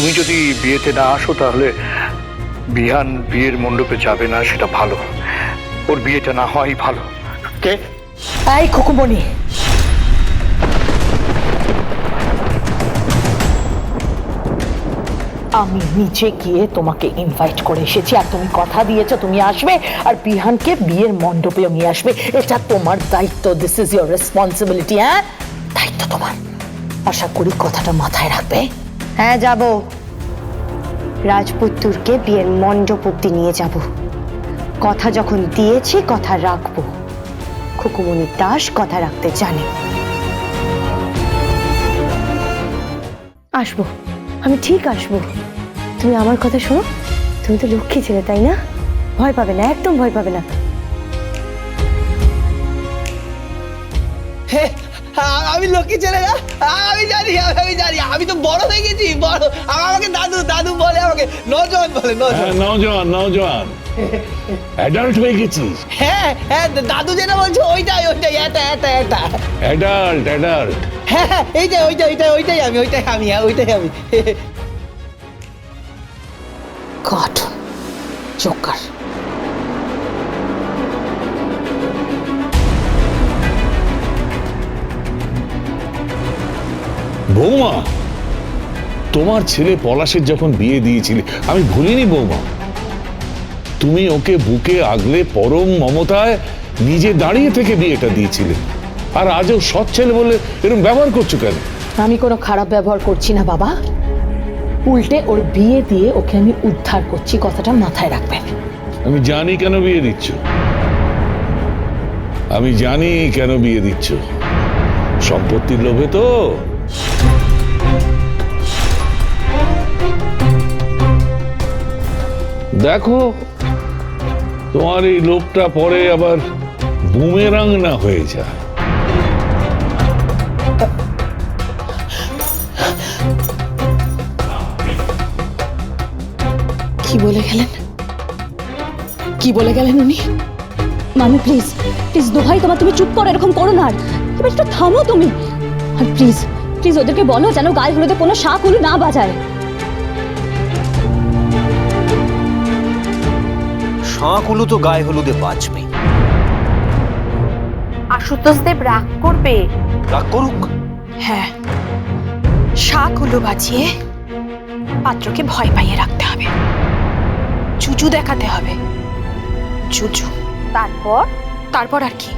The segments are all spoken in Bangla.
তুমি যদি বিয়েতে না আসো, তাহলে বিহান বিয়ের মণ্ডপে যাবে না, সেটা ভালো। ওর বিয়েটা না হওয়াই ভালো। কে? এই আমি নিচে গিয়ে তোমাকে ইনভাইট করে এসেছি, আর তুমি কথা দিয়েছ, তুমি আসবে, আর বিহানকে বিয়ের মণ্ডপেও নিয়ে আসবে। এটা তোমার দায়িত্ব দিস ইজ ইয়োর রেসপন্সিবিলিটি হ্যাঁ? দায়িত্ব তোমার। আশা করি কথাটা মাথায় রাখবে। হ্যাঁ যাব। রাজপুত্তুরকে বিয়ের মণ্ডপ অব্দি নিয়ে যাব। কথা যখন দিয়েছি কথা রাখব। খুকুমণি দাস কথা রাখতে জানে। আসব। আমি ঠিক আসব। তুমি আমার কথা শোনো। তুমি তো লক্ষ্মী ছেলে তাই না? ভয় পাবে না একদম ভয় পাবে না। হে, আমি লক্ষ্মী ছেলে না আমি জানি আমি জানি। আমি তো বড় হয়ে গেছি বড়। আমাকে দাদু দাদু বলে আমাকে। নজওয়ান বলে হ্যাঁ নজওয়ান নওজোয়ান নওজোয়ান অ্যাডাল্ট হয়ে গেছিস? হ্যাঁ হ্যাঁ দাদু যেটা বলছে ওইটাই ওইটাই এটা এটা এটা। অ্যাডাল্ট অ্যাডাল্ট হ্যাঁ হ্যাঁ এইটাই ওইটাই ওইটাই ওইটাই আমি ওইটাই আমি হ্যাঁ ওইটাই আমি। গড জোকার বৌমা তোমার ছেলে পলাশের যখন বিয়ে দিয়েছিলে আমি ভুলিনি বৌমা। তুমি ওকে বুকে আগলে পরম মমতায় নিজে দাঁড়িয়ে থেকে বিয়েটা দিয়েছিলে। আর আজও সৎ ছেলে বলে এরকম ব্যবহার করছ কেন? আমি কোনো খারাপ ব্যবহার করছি না বাবা। উল্টে ওর বিয়ে দিয়ে ওকে আমি উদ্ধার করছি কথাটা মাথায় রাখবেন। আমি জানি কেন বিয়ে দিচ্ছ। আমি জানি কেন বিয়ে দিচ্ছ। সম্পত্তির লোভে তো দেখো, তোমার এই লোভটা পরে আবার বুমেরাং না হয়ে যায়। কি বলে গেলেন? কি বলে গেলেন উনি? মামি প্লিজ প্লিজ দোহাই তোমার, তুমি চুপ করো, এরকম করো না আর। এবার থামো তুমি। আর প্লিজ প্লিজ ওদেরকে বলো যেন গায়ে হলুদে কোনো শাক হলু না বাজায়। শাঁকুলু তো গায়ে হলুদে বাঁচবে আশুতোষ দেব রাগ করবে? রাগ করুক। হ্যাঁ। শাক বাঁচিয়ে পাত্রকে ভয় পাইয়ে রাখতে হবে। চুচু দেখাতে হবে। চুচু। তারপর? তারপর আর কি?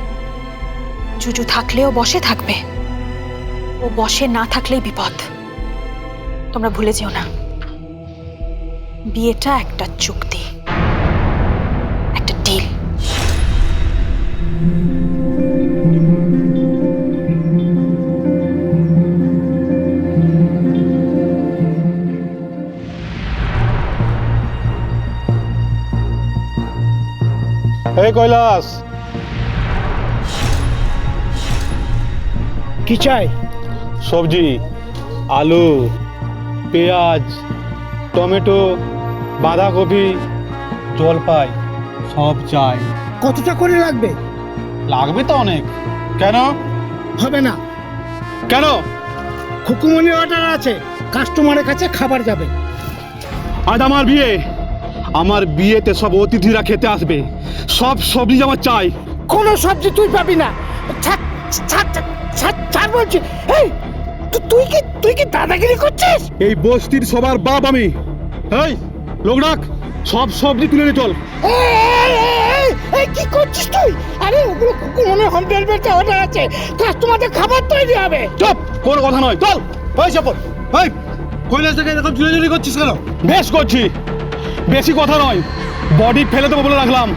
চুচু থাকলেও বসে থাকবে। ও বসে না থাকলেই বিপদ। তোমরা ভুলে যেও না। বিয়েটা একটা চুক্তি। এই কৈলাস। কি চাই? সবজি আলু পেঁয়াজ টমেটো বাঁধাকপি জলপাই সব চাই। কতটা করে লাগবে? লাগবে তো অনেক। কেন? হবে না। কেন? খুকুমনি অর্ডার আছে। কাস্টমারের কাছে খাবার যাবে। আজ আমার বিয়ে। আমার বিয়েতে সব অতিথিরা খেতে আসবে। সব সবজি আমার চাই। কোনো সবজি তুই পাবি না। ছাড় বলছি। এই তু- তুই কি তুই কি দাদাগিরি করছিস? এই বস্তির সবার বাপ আমি। এই লোক ডাক সব সবজি তুলে নিয়ে চল। এই, এই, এই, এই, এই কি করছিস তুই? আরে ওগুলো খুকুমনি হোম ডেলিভারিতে অর্ডার আছে। কাস্টমারদের খাবার তৈরি হবে। চুপ কোনো কথা নয় চল। ওই চাপল ওই কৈলাস থেকে এরকম চুরি করছিস কেন? বেশ করছি। বেশি কথা নয়। বডি ফেলে দেবো বলে রাখলাম।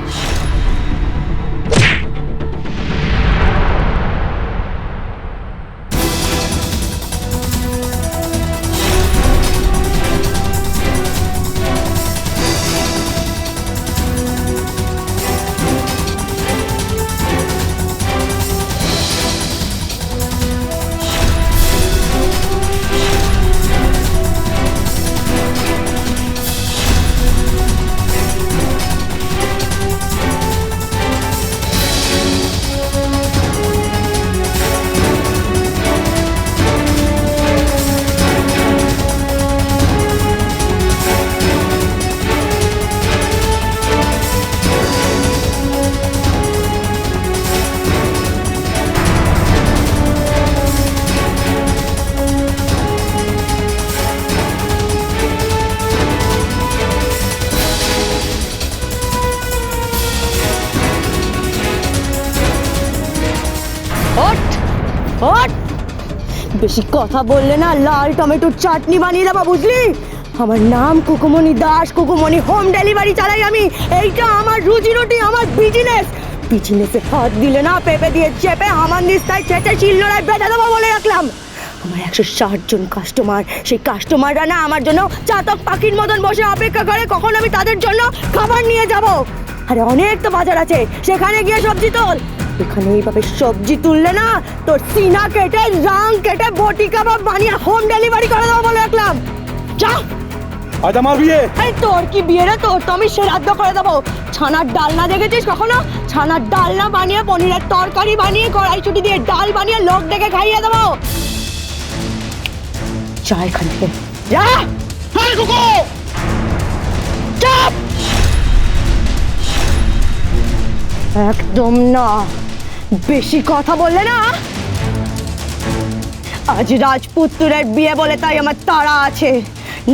ওঠ! বেশি কথা বললে না লাল টমেটোর চাটনি বানিয়ে দেবো, বুঝলি? আমার নাম কুকুমণি দাস, কুকুমণি হোম ডেলিভারি চালাই আমি। এইটা আমার রুজি রুটি, আমার বিজনেস বিজনেসে হাত দিলে না, পেঁপে দিয়ে চেপে হামান দিস্তায় চেঁচে শিলনোড়ায় বেঁধে দেবো বলে রাখলাম। আমার একশো ষাট জন কাস্টমার সেই কাস্টমাররা না আমার জন্য চাতক পাখির মতন বসে অপেক্ষা করে, কখন আমি তাদের জন্য খাবার নিয়ে যাব। আরে অনেক তো বাজার আছে, সেখানে গিয়ে সবজি তোল। এখানে এইভাবে সবজি তুললে না তোর সিনা কেটে রাং কেটে বটি কাবাব বানিয়ে হোম ডেলিভারি করে দেবো বলে রাখলাম। যা। আজ আমার বিয়ে। এই তোর কি বিয়ে রে? তোর তো আমি শ্রাদ্ধ করে দেবো। ছানার ডালনা দেখেছিস কখনো? ছানার ডালনা বানিয়ে পনিরের তরকারি বানিয়ে কড়াইশুটি দিয়ে ডাল বানিয়ে লোক ডেকে খাইয়ে দেবো। যা এখান থেকে। যা। একদম না। বেশি কথা বললে না? আজ রাজপুত্রের বিয়ে বলে তাই আমার তাড়া আছে।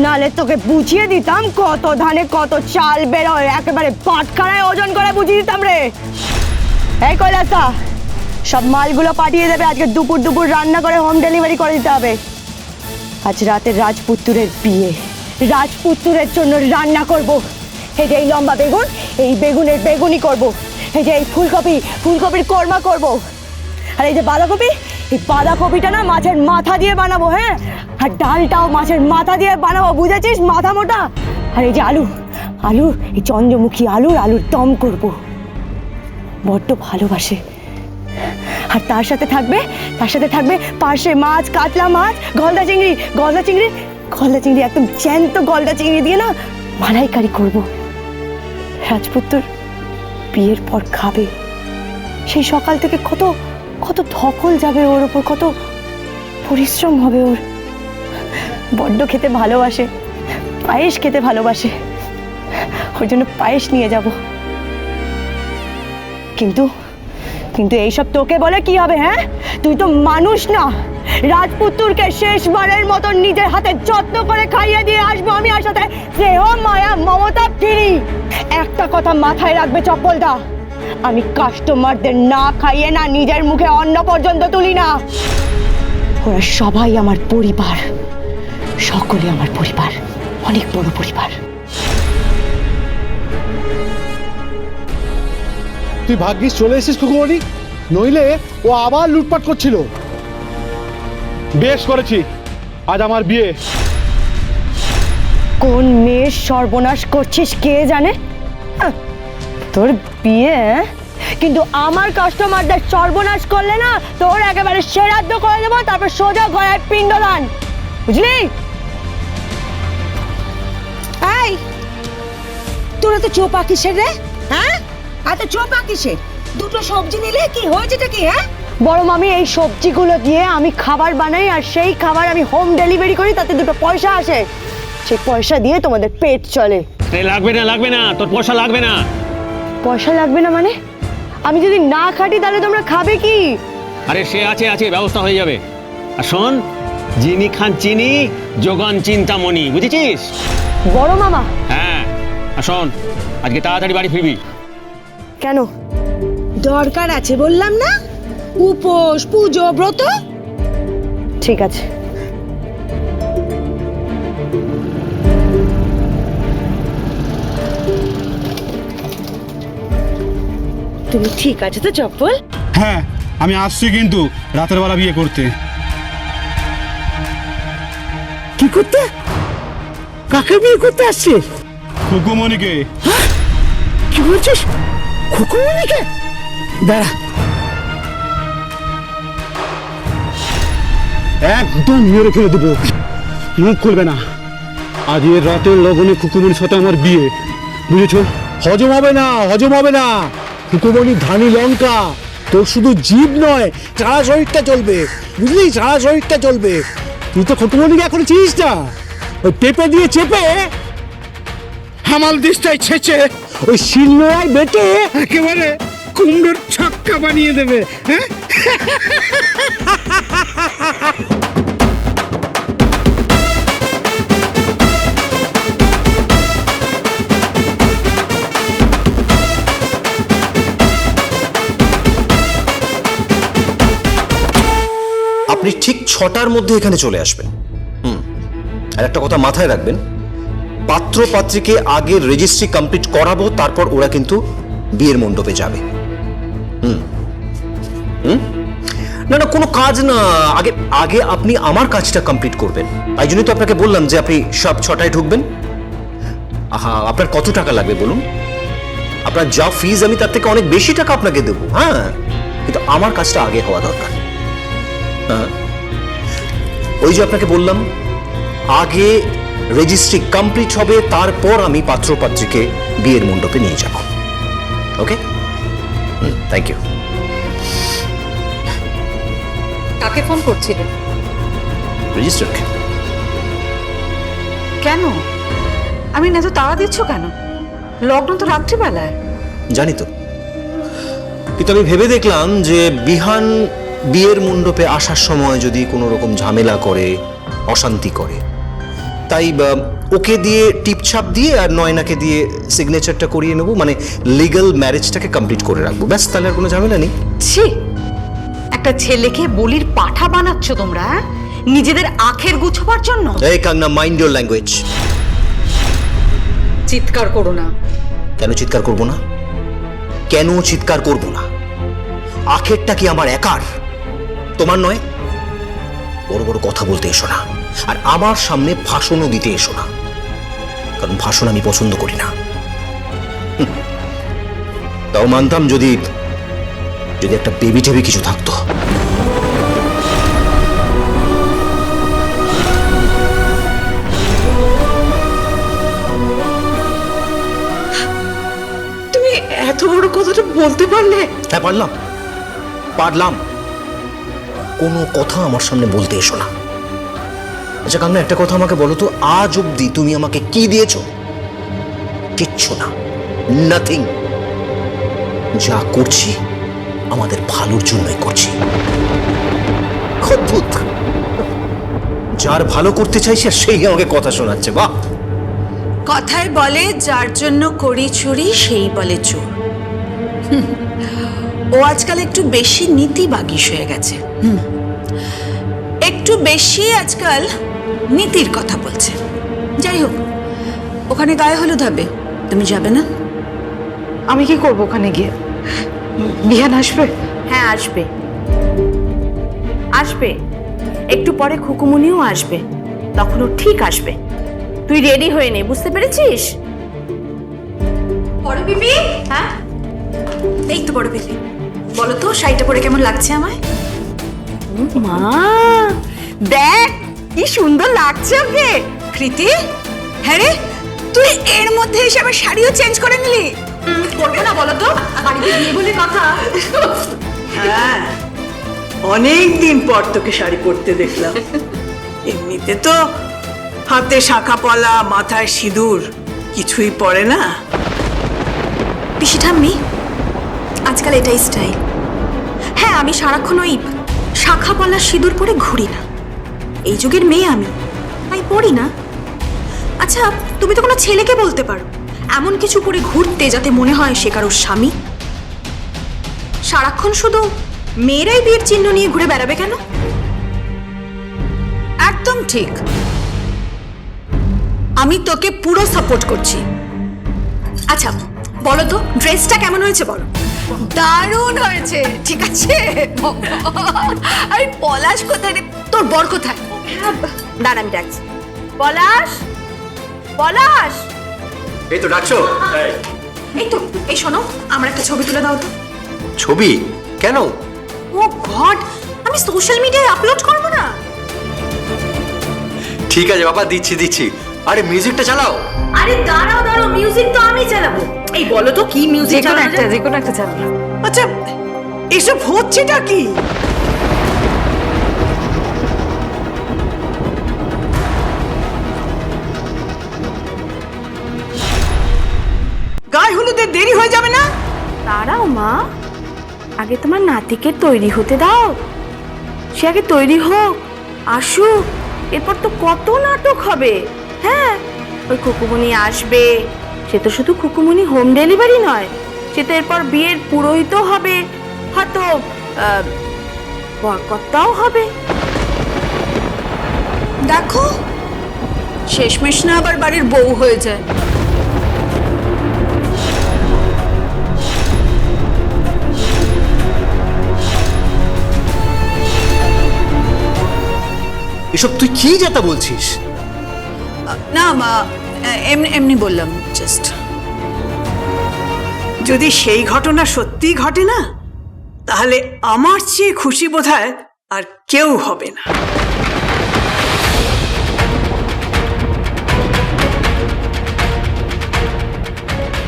নালে তোকে বুঝিয়ে দিতাম কত ধানে কত চাল বেরোয়, একেবারে পাটখানায় ওজন করে বুঝিয়ে দিতাম রে। এই কৈলাসা সব মালগুলো পাঠিয়ে দেবে, আজকে দুপুর দুপুর রান্না করে হোম ডেলিভারি করে দিতে হবে। আজ রাতে রাজপুত্রের বিয়ে। রাজপুত্রের জন্য রান্না করব। এই এই লম্বা বেগুন, এই বেগুনের বেগুনই করব। এই যে এই ফুলকপি, ফুলকপির কোরমা করব। আর এই যে বাঁধাকপি, এই বাঁধাকপিটা না মাছের মাথা দিয়ে বানাবো হ্যাঁ? আর ডালটাও মাছের মাথা দিয়ে বানাবো, বুঝেছিস? মাথা মোটা। আর এই যে আলু আলু, এই চন্দ্রমুখী আলুর আলুর দম করব। বড্ড ভালোবাসে। আর তার সাথে থাকবে, তার সাথে থাকবে পার্শে মাছ, কাতলা মাছ, গলদা চিংড়ি গলদা চিংড়ি গলদা চিংড়ি একদম জ্যান্ত গলদা চিংড়ি দিয়ে না মালাইকারি করব। রাজপুত্র বিয়ের পর খাবে। সেই সকাল থেকে কত কত ধকল যাবে ওর ওপর, কত পরিশ্রম হবে ওর। বড্ড খেতে ভালোবাসে, পায়েস খেতে ভালোবাসে। ওর জন্য পায়েস নিয়ে যাব। কিন্তু কিন্তু এইসব তোকে বলে কি হবে হ্যাঁ? তুই তো মানুষ না। রাজপুত্রকে শেষবারের মতন নিজের হাতে যত্ন করে খাইয়ে দিয়ে আসব আমি আর সাথে স্নেহ, মায়া, মমতা, ফিরি। একটা কথা মাথায় রাখবে চপ্পলদা আমি কাস্টমারদের না খাইয়ে না নিজের মুখে অন্ন পর্যন্ত তুলি না। ওরা সবাই আমার পরিবার। সকলে আমার পরিবার। অনেক বড় পরিবার। তুই ভাগ্যিস চলে এসেছিস কুকুমণি নইলে ও আবার লুটপাট করছিল। বেশ করেছি। আজ আমার বিয়ে। কোন মেয়ের সর্বনাশ করছিস কে জানে? আহ, তোর বিয়ে হ্যাঁ? কিন্তু আমার কাস্টমারদের সর্বনাশ করলে না তোর একেবারে সেরাদ্দ করে দেবো তারপর সোজা গলায় পিণ্ডদান। বুঝলি? এই তোরা তো চোপা কিসের রে হ্যাঁ? এত চোপা কিসের? দুটো সবজি নিলে কি হয়েছেটা কি হ্যাঁ? বড় মামি এই সবজিগুলো দিয়ে আমি খাবার বানাই আর সেই খাবার আমি হোম ডেলিভারি করি তাতে দুটো পয়সা আসে। সেই পয়সা দিয়ে তোমাদের পেট চলে। এই লাগবে না লাগবে না তোর পয়সা লাগবে না। পয়সা লাগবে না মানে? আমি যদি না খাটি তাহলে তোমরা খাবে কি? আরে সে আছে আছে ব্যবস্থা হয়ে যাবে। আর শোন যিনি খান চিনি যোগান চিন্তামণি বুঝেছিস? বড় মামা। হ্যাঁ আর শোন আজকে তাড়াতাড়ি বাড়ি ফিরবি। কেন? দরকার আছে বললাম না? উপোস পুজো ব্রত? ঠিক আছে। তুমি ঠিক আছে তো চপ্পল? হ্যাঁ আমি আসছি কিন্তু রাতের বেলা বিয়ে করতে। কি করতে? কাকে বিয়ে করতে আসছিস কুকুমণিকে কি বলছিস? খুকুমনিকে দাঁড়া একদম মেরে ফেলে দেবো। মুখ খুলবে না। আজ এর রাতের লগনে কুকুমণির সাথে আমার বিয়ে। বুঝেছ? হজম হবে না, হজম হবে না। কুকুমণি ধানি লঙ্কা। তোর শুধু জীব নয়, সারা শরীরটা চলবে। বুঝলি? সারা শরীরটা চলবে। তুই তো কুকুমণিকে এখন চিনিস না। ওই পেঁপে দিয়ে চেপে হামাল দিশটাই ছেঁচে ওই শিলনোড়ায় বেটে একেবারে কুমড়োর ছক্কা বানিয়ে দেবে হ্যাঁ? আপনি ঠিক ছটার মধ্যে এখানে চলে আসবেন। হুম। আর একটা কথা মাথায় রাখবেন পাত্র পাত্রীকে আগে রেজিস্ট্রি কমপ্লিট করাবো, তারপর ওরা কিন্তু বিয়ের মণ্ডপে যাবে। হুম। হুম? না না, কোনো কাজ না। আগে আগে আপনি আমার কাজটা কমপ্লিট করবেন। তাই জন্যই তো আপনাকে বললাম যে আপনি সব ছটায় ঢুকবেন। আহা, আপনার কত টাকা লাগবে বলুন? আপনার যা ফিজ আমি তার থেকে অনেক বেশি টাকা আপনাকে দেবো হ্যাঁ? কিন্তু আমার কাজটা আগে হওয়া দরকার। হ্যাঁ? ওই যে আপনাকে বললাম, আগে রেজিস্ট্রি কমপ্লিট হবে, তারপর আমি পাত্র পাত্রীকে বিয়ের মণ্ডপে নিয়ে যাব। ওকে থ্যাংক ইউ কাকে ফোন করছিলেন রেজিস্টার্ড কেন? আমি না তো তাড়া দিচ্ছ কেন? লকডাউন তো রাত্রিবেলায়। জানি তো। কিন্তু আমি ভেবে দেখলাম যে বিহান বিয়ের মণ্ডপে আসার সময় যদি কোনো রকম ঝামেলা করে অশান্তি করে তাই ওকে দিয়ে টিপছাপ দিয়ে আর নয়নাকে দিয়ে সিগনেচারটা করিয়ে নেব মানে লিগ্যাল ম্যারেজটাকে কমপ্লিট করে রাখব। ব্যাস তাহলে আর কোনো ঝামেলা নেই। ছি একটা ছেলেকে বলির পাঠা বানাচ্ছ তোমরা হ্যাঁ? নিজেদের আখের গুছোবার জন্য? এই কাংনা মাইন্ড ইউর ল্যাঙ্গুয়েজ চিৎকার করো না। কেন চিৎকার করব না? কেন চিৎকার করব না? আখেরটা কি আমার একার? তোমার নয়? বড় বড় কথা বলতে এসো না। আর আমার সামনে ভাষণও দিতে এসো না। কারণ ভাষণ আমি পছন্দ করি না। তাও মানতাম যদি যদি একটা বেবি টেবি কিছু থাকতো। তুমি এত বড় কথাটা বলতে পারলে? হ্যাঁ পারলাম। পারলাম। কোনো কথা আমার সামনে বলতে এসো না। আচ্ছা কান্না, একটা কথা আমাকে বলো তো, আজ অবধি তুমি আমাকে কি দিয়েছ? কিচ্ছু না নাথিং যা করছি, আমাদের ভালোর জন্যই করছি। অদ্ভুত। যার ভালো করতে চাইছে, সেই আমাকে কথা শোনাচ্ছে, বাহ! কথায় বলে, যার জন্য করি চুরি, সেই বলে চোর। ও আজকাল একটু বেশি নীতি বাগিস হয়ে গেছে। একটু বেশি আজকাল নীতির কথা বলছে। যাই হোক ওখানে গায়ে হলুদ হবে। তুমি যাবে না? আমি কি করব ওখানে গিয়ে? বিহান আসবে? হ্যাঁ আসবে। আসবে। একটু পরে খুকুমুনিও আসবে। তখন ও ঠিক আসবে। তুই রেডি হয়ে নে বুঝতে পেরেছিস? বড় বিবি? হ্যাঁ? এই তো বড় বিবি। বলো তো শাড়িটা পরে কেমন লাগছে আমায়? মা! দেখ কি সুন্দর লাগছে ওকে। কৃতি হ্যাঁ রে তুই এর মধ্যে এসে আবার শাড়িও চেঞ্জ করে নিলি? করব না বলো তো বাড়িতে বিয়ে বলে কথা। হ্যাঁ অনেক দিন পর তোকে শাড়ি পরতে দেখলাম। এমনিতে তো হাতে শাখা পলা মাথায় সিঁদুর কিছুই পড়ে না। পিসি ঠাম্মি আজকাল এটাই স্টাইল হ্যাঁ আমি সারাক্ষণ ওই শাখা পলা সিঁদুর পরে ঘুরি না। এই যুগের মেয়ে আমি। তাই পড়ি না। আচ্ছা তুমি তো কোনো ছেলেকে বলতে পারো। এমন কিছু পরে ঘুরতে যাতে মনে হয় সে কারোর স্বামী? সারাক্ষণ শুধু মেয়েরাই বিয়ের চিহ্ন নিয়ে ঘুরে বেড়াবে কেন? একদম ঠিক। আমি তোকে পুরো সাপোর্ট করছি। আচ্ছা বলো তো, ড্রেসটা কেমন হয়েছে বলো? দারুণ হয়েছে, ঠিক আছে? আরে পলাশ কোথায় তোর বর কোথায়? দাঁড়া আমি ডাকছি। পলাশ পলাশ। এই তো ডাকছো? এই। তো এই শোনো আমার একটা ছবি তুলে দাও তো। ছবি? কেন? ও গড আমি সোশ্যাল মিডিয়ায় আপলোড করব না? ঠিক আছে বাবা দিচ্ছি দিচ্ছি। আরে মিউজিকটা চালাও। আরে দাঁড়াও দাঁড়াও মিউজিক তো আমি চালাবো। এই বলো তো কি মিউজিক চালানো একটা যে কোনো একটা চালাবো আচ্ছা এসব হচ্ছেটা কি? হলুদের দেরি হয়ে যাবে না? দাঁড়াও মা। আগে তোমার নাতিকে তৈরি হতে দাও। সে আগে তৈরি হোক। আসুক এরপর তো কত নাটক হবে। হ্যাঁ ওই খুকুমনি আসবে। সে তো শুধু খুকুমনি হোম ডেলিভারি নয় সে তো এরপর বিয়ের পুরোহিতও হবে। হয়তো বরকর্তাও হবে। দেখো শেষমেশ না আবার বাড়ির বউ হয়ে যায়। এসব তুই কি যেটা বলছিস? না মা এমনি এমনি বললাম জাস্ট যদি সেই ঘটনা সত্যি ঘটে না তাহলে আমার চেয়ে খুশি বোধহয় আর কেউ হবে না।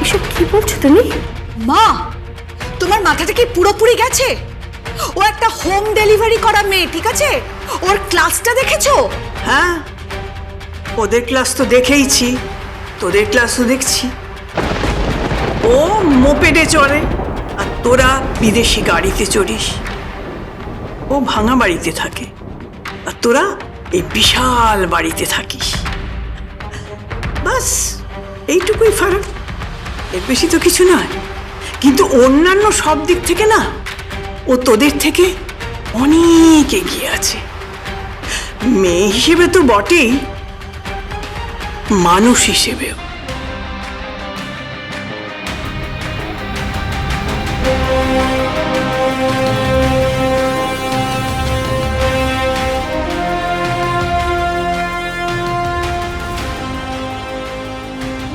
এসব কি বলছো তুমি? মা তোমার মাথাটা কি পুরোপুরি গেছে? ও একটা হোম ডেলিভারি করা মেয়ে ঠিক আছে? ওর ক্লাসটা দেখেছ? হ্যাঁ। ওদের ক্লাস তো দেখেইছি। তোদের ক্লাসও দেখছি। ও মোপেডে চড়ে। আর তোরা বিদেশি গাড়িতে চড়িস। ও ভাঙা বাড়িতে থাকে। আর তোরা এই বিশাল বাড়িতে থাকিস। বাস, এইটুকুই ফারাক। এর বেশি তো কিছু নয়। কিন্তু অন্যান্য সব দিক থেকে না, ও তোদের থেকে অনেক এগিয়ে আছে। মেয়ে হিসেবে তো বটেই। মানুষ হিসেবেও।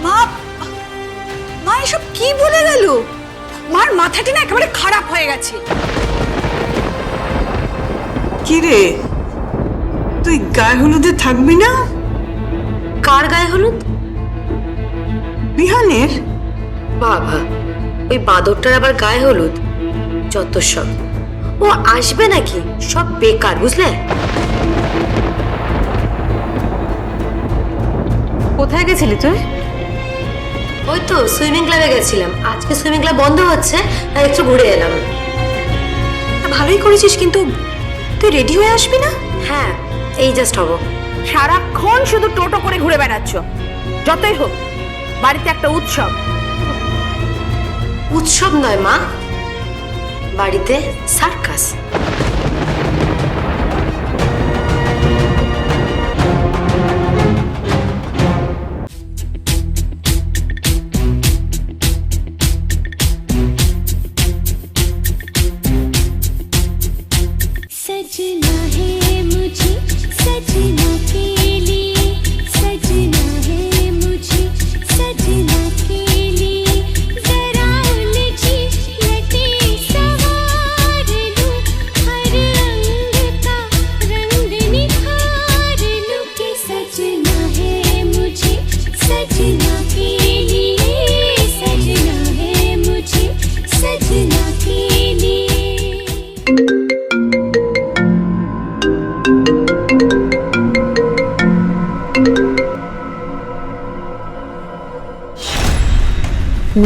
মা মা এসব কি বলে গেল? মার মাথাটা না একেবারে খারাপ হয়ে গেছে। কি রে? তুই গায়ে হলুদে থাকবি না? কার গায়ে হলুদ? বিহানের? বাবা ওই বাদরটার আবার গায়ে হলুদ? যত সব। ও আসবে নাকি? সব বেকার বুঝলে? কোথায় গেছিলি তুই? ওই তো সুইমিং ক্লাবে গেছিলাম। আজকে সুইমিং ক্লাব বন্ধ হচ্ছে তাই একটু ঘুরে এলাম। ভালোই করেছিস কিন্তু তুই রেডি হয়ে আসবি না? হ্যাঁ। এই জাস্ট হব। সারাক্ষণ শুধু টোটো করে ঘুরে বেড়াচ্ছ। যতই হোক, বাড়িতে একটা উৎসব। উৎসব নয় মা, বাড়িতে সার্কাস।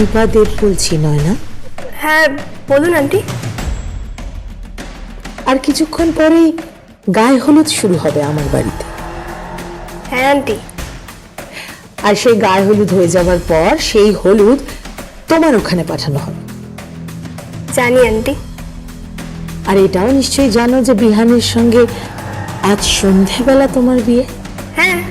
নিপা দেব বলছি নয় না? হ্যাঁ বলুন আন্টি। আর কিছুক্ষণ পরেই গায়ে হলুদ শুরু হবে আমার বাড়িতে। হ্যাঁ আন্টি। আর সেই গায়ে হলুদ হয়ে যাওয়ার পর সেই হলুদ তোমার ওখানে পাঠানো হবে। জানি আন্টি। আর এটাও নিশ্চয়ই জানো যে বিহানের সঙ্গে আজ সন্ধেবেলা তোমার বিয়ে? হ্যাঁ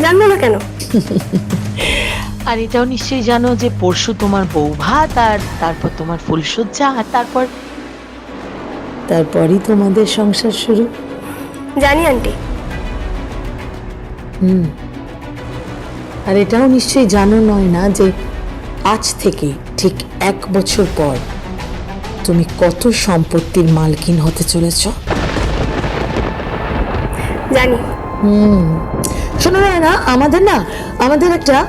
জানব না কেন? আর এটাও নিশ্চয়ই জানো যে পরশু তোমার বউ ভাত আর তারপর তোমার ফুলসজ্জা আর তারপর তারপরই তোমাদের সংসার শুরু। জানি আন্টি। হুম। আর এটাও নিশ্চয়ই জানো নয় না যে আজ থেকে ঠিক এক বছর পর তুমি কত সম্পত্তির মালকিন হতে চলেছ। জানি। হুম। শোনো না না আমাদের না আমাদের একটা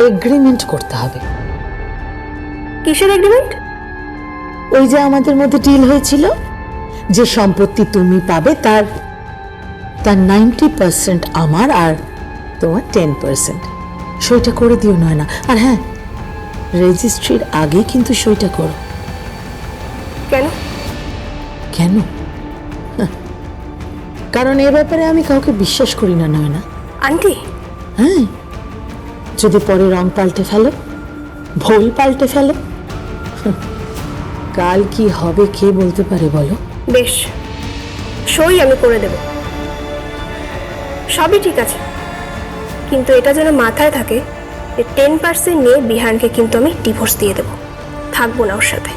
এগ্রিমেন্ট করতে হবে। কিসের এগ্রিমেন্ট ওই যে আমাদের মধ্যে ডিল হয়েছিল যে সম্পত্তি তুমি পাবে তার তার নাইনটি পার্সেন্ট আমার আর তোমার টেন পার্সেন্ট সইটা করে দিও নয় না আর হ্যাঁ রেজিস্ট্রির আগে কিন্তু সইটা করো। কেন? কেন? হাহ। কারণ এ ব্যাপারে আমি কাউকে বিশ্বাস করি না নয় না আন্টি? হ্যাঁ। যদি পরে রং পাল্টে ফেলে, ভোল পাল্টে ফেলে? কাল কি হবে কে বলতে পারে বলো? বেশ, সই আমি করে দেব। সবই ঠিক আছে। কিন্তু এটা যেন মাথায় থাকে, যে টেন পার্সেন্ট নিয়ে বিহানকে কিন্তু আমি ডিভোর্স দিয়ে দেবো। থাকব না ওর সাথে।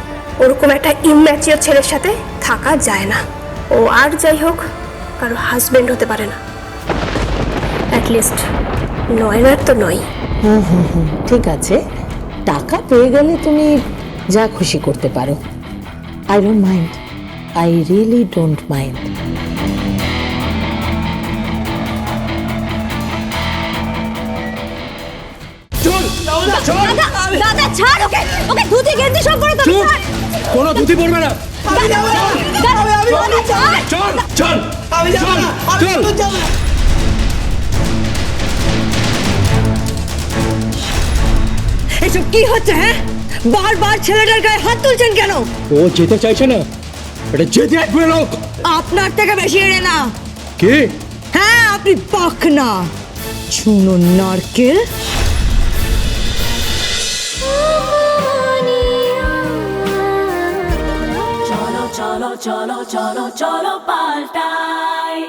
ওরকম একটা ইম্যাচিওর ছেলের সাথে থাকা যায় না। ও আর যাই হোক, কারও হাজবেন্ড হতে পারে না। অ্যাটলিস্ট নয়নার তো নয়। হুম হুম হুম ঠিক আছে। টাকা পেয়ে গেলে তুমি যা খুশি করতে পারো। I don't mind I really don't mind দাদা ছাড় ওকে! ওকে ধুতি গেঞ্জি সব করে তবে ছাড়! কোনো ধুতি পড়বে না। আমি যাব না আমি চল! চল! আমি যাব না। চল। এসব কি হচ্ছে হ্যাঁ বারবার ছেলেটার গায়ে হাত তুলছেন কেন ও যেতে চাইছে না এটা যেতে আসবে লোক আপনার থেকে বেশি এড়ে না কে হ্যাঁ আপনি পাক না চুনো নারকেল চলো চলো চলো চলো চলো পাল্টাই